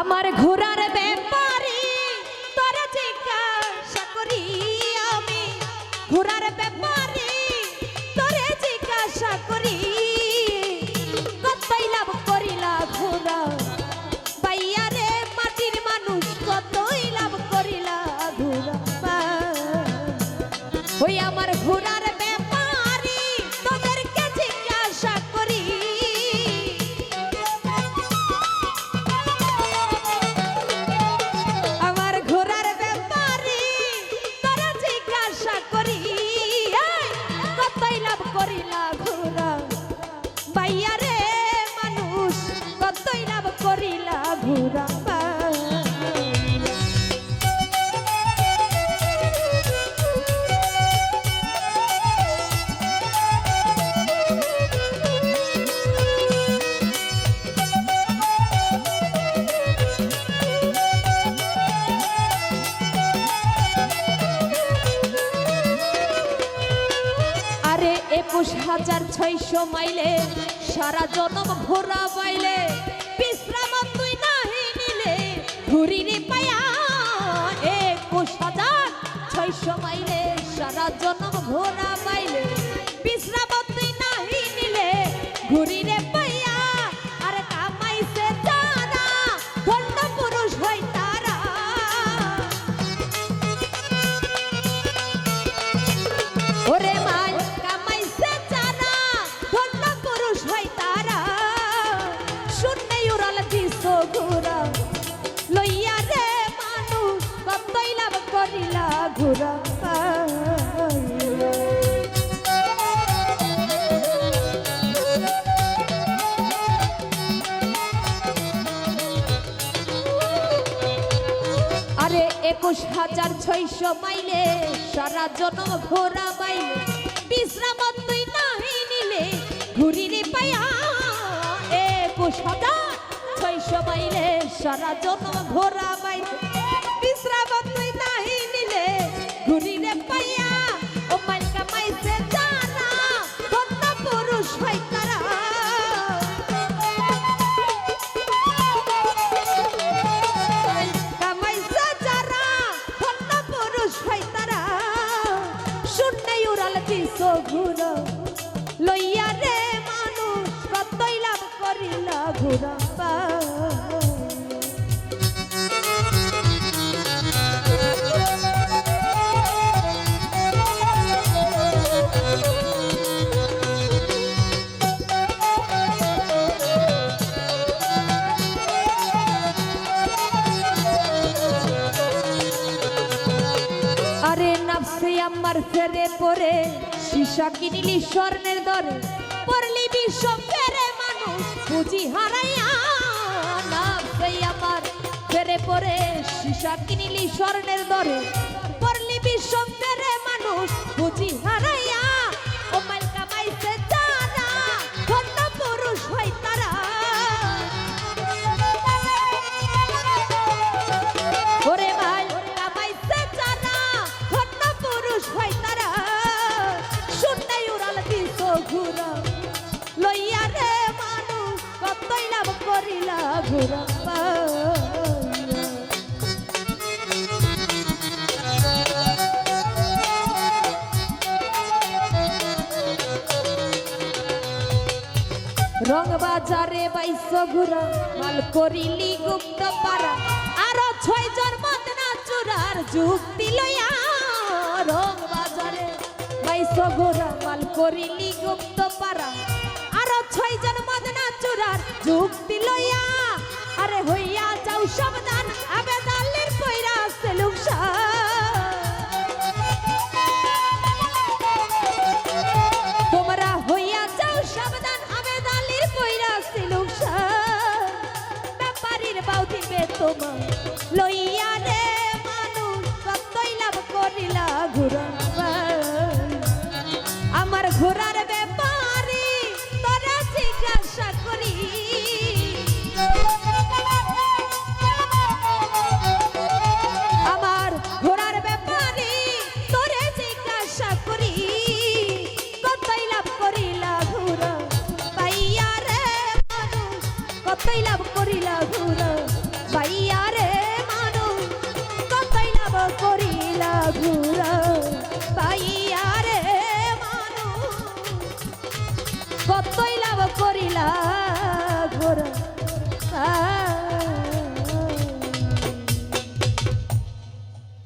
আমার ঘোড়ার ব্যাপারে করিলা ঘুরা। বাইয়া একুশ হাজার ছয়শো মাইলে সারা জনম ঘোরা বাইলে। বিশ্রাম তুই নাহি নিলে ঘুরি রে পায়া। একুশ হাজার ছয়শো মাইলে সারা জনম ঘোরা বাইলে। করিলা আরে একুশ হাজার ছয়শো মাইলে, সারা জনম ঘোরা বাইলে বিশ্রাম তুই নাহি নিলে ঘুরি রে পায়া। একুশ হাজার ছয়শো মাইলে, সারা জনম ঘোরা আমার ফেরে পরে সীসা কিনিলি স্বর্ণের দরে, পড়লি বিশ্ব ফেরে মানুষ বুঝি হারাইয়া আমার। ফেরে পরে সীসা কিনিলি স্বর্ণের দরে ঘুরা। লইয়া রে মানুষ, কতই লাভ করিলা ঘুরা রং বাজারে বাইশ ঘুরা, মাল করিলি গুপ্ত পারা আরও ছয় জন মদনা চূড়ার যুক্তি লইয়া ঘুরা মাল করিলি গুপ্ত পারা। আরও ছয় জন মদনা চূড়ার যুক্তি লইয়া। আরে হইয়া যাও সাবধান আবে আবেদালের পয়রা সেলুক তোমরা হইয়া যাও সাবধান আবে আবেদালির পয়রা সিলুক ব্যাপারীর বাউ দিবে তোমার, লইয়া রে মানুষ কতই লাভ করিলা ঘুরা পাইয়া রে মানুষ কতই লাভ করিলা ঘুরা পাইয়া রে মানুষ কতই লাভ করিলা ঘোরা